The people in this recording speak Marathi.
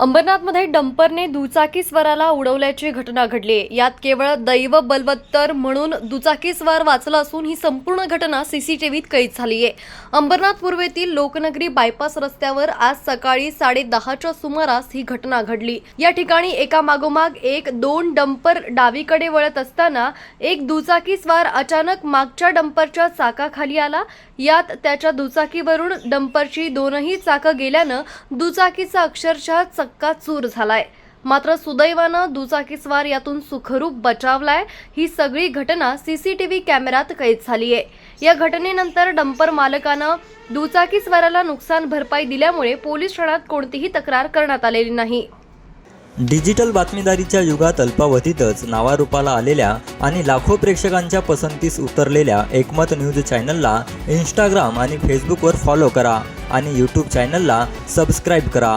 अंबरनाथमध्ये डंपरने दुचाकीस्वाराला उडवल्याची घटना घडली. यात केवळ दैव बलवत्तर म्हणून दुचाकीस्वार वाचला असून ही संपूर्ण घटना सीसीटीव्हीत कैद झाली आहे. अंबरनाथ पूर्वेतील लोकनगरी बायपास रस्त्यावर आज सकाळी साडे दहाच्या सुमारास ही घटना घडली. या ठिकाणी एका मागोमाग एक दोन डंपर डावीकडे वळत असताना एक दुचाकीस्वार अचानक मागच्या डंपरच्या चाकाखाली आला. यात त्याच्या दुचाकीवरून डंपरची दोनही चाकं गेल्यानं दुचाकीचा अक्षरशः चक्काचूर झालाय. मात्र सुदैवानं दुचाकीस्वार यातून सुखरूप बचावलाय. ही सगळी घटना सीसीटीव्ही कॅमेऱ्यात कैद झाली आहे या घटनेनंतर डंपर मालकानं दुचाकीस्वाराला नुकसान भरपाई दिल्यामुळे पोलीस ठाण्यात कोणतीही तक्रार करण्यात आलेली नाही. डिजिटल बातमीदारीच्या युगात अल्पावधीतच नावारूपाला आलेल्या आणि लाखो प्रेक्षकांच्या पसंतीस उतरलेल्या एकमत न्यूज चॅनलला इंस्टाग्राम आणि फेसबुकवर फॉलो करा आणि यूट्यूब चॅनलला सबस्क्राईब करा.